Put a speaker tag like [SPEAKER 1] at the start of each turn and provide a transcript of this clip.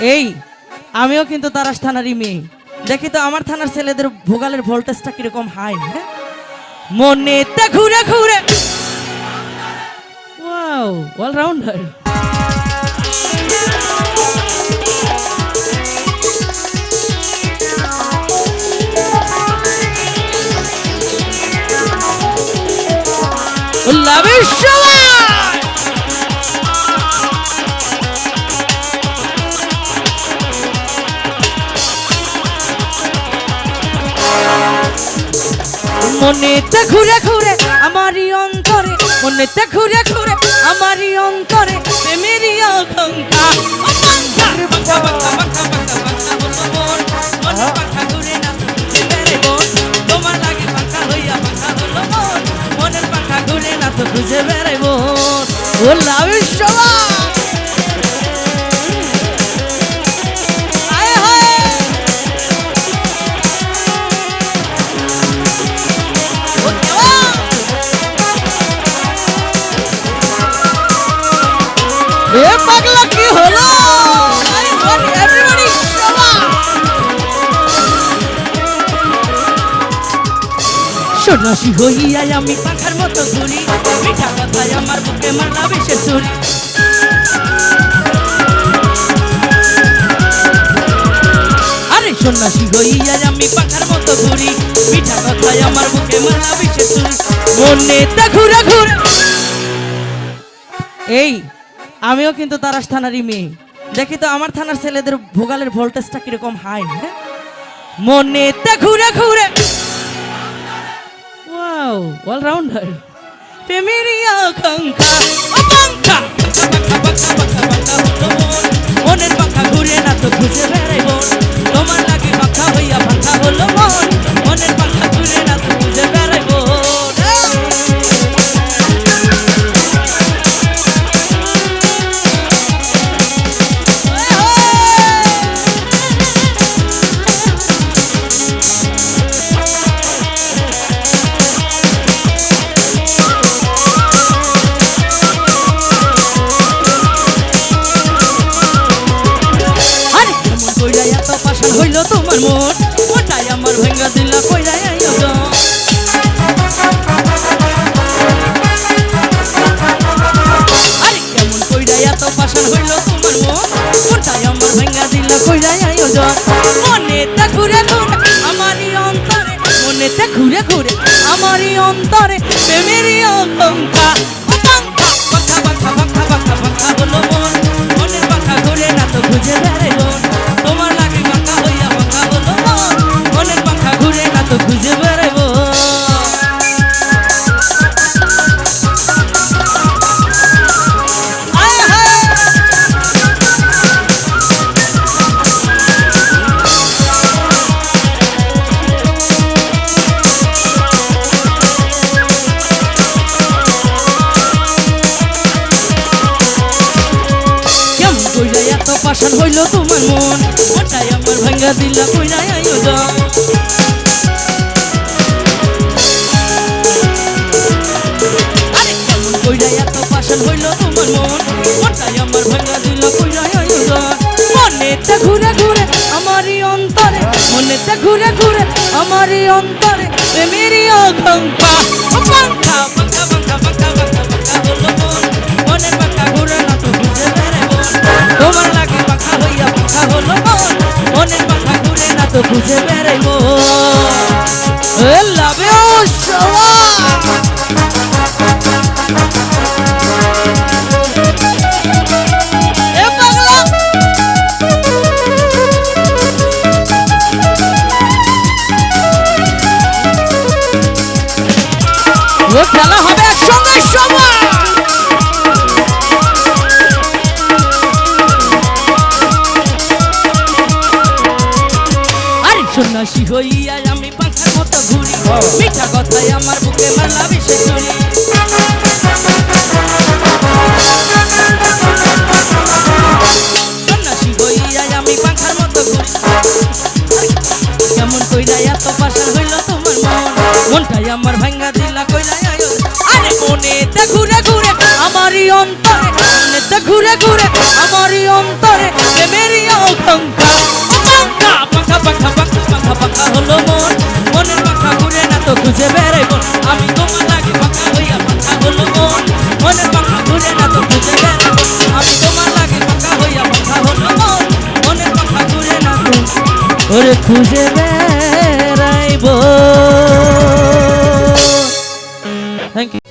[SPEAKER 1] এই, আমিও কিন্তু তারাস থানারই মেয়ে। দেখি তো আমার থানার ছেলেদের ভোগালের ভোল্টেজটা কীরকম হাই হ্যাঁ? মনেতে ঘুরে ঘুরে। ওয়াও অলরাউন্ডার সময় মনেতে ঘুরে ঘুরে আমারই অন্তরে, মনেতে ঘুরে ঘুরে আমারই অন্তরে, প্রেমেরই মন। মনের বাঁকা ঘুরে না তো খুঁজে বেড়াই ও লাভের সবাই এ পাগলা কি হলো? সন্ন্যাসী হইয়াই আমি পাখার মতো ঘুরি মিঠা কথায় আমার বুকে মারলা বেশে চুরি আরে সন্ন্যাসী হইয়াই আমি পাখার মতো ঘুরি মিঠা কথায় আমার বুকে মারলা বেশে চুরি মনেতে ঘুরে ঘুরে এই আমিও কিন্তু তারাস থানারই মেয়ে। দেখি তো আমার থানার ছেলেদের ভোগালের ভোল্টেজটা কীরকম হাই হ্যাঁ? মনেতে ঘুরে ঘুরে। ওয়াও অলরাউন্ডার প্রেমেরিয়া আকাঙ্ক্ষা কইরা আয়োজন মনেতে ঘুরে ঘুরে আমারই অন্তরে মনেতে ঘুরে ঘুরে আমারই অন্তরে প্রেমেরই আকাঙ্ক্ষা পাশান হইল তোমার মন। ওটাই আমার ভাঙ্গা দিলা কইরা আয়োজন কইরা এত পাশান হইল তোমার মন। কইরা আয়োজন মনেতে ঘুরে ঘুরে আমারই অন্তরে, মনেতে ঘুরে ঘুরে আমারই অন্তরে, প্রেমেরই খুঁজে বেড়াই এ লাভে ও সবাই এ খেলা হবে একসঙ্গে সবাই সন্ন্যাসী হইয়া আমি পাখার মতো ঘুরি। মিঠা কথায় আমার বুকে তোমার মন? মনটাই আমার ভাঙ্গা দিলা কইরা আরে মনেতে ঘুরে ঘুরে, আমারই অন্তরে মনেতে ঘুরে ঘুরে, আমারই তো খুঁজে বেড়াইব আমি তোমার লাগে পাকা হইয়া পাকা হলো ঘুরে না তো খুঁজে বেড়াইব আমি তোমার লাগে পাকা হইয়া পাকা হলো ঘুরে না তো ওরে খুঁজে বেড়াইব থ্যাংক ইউ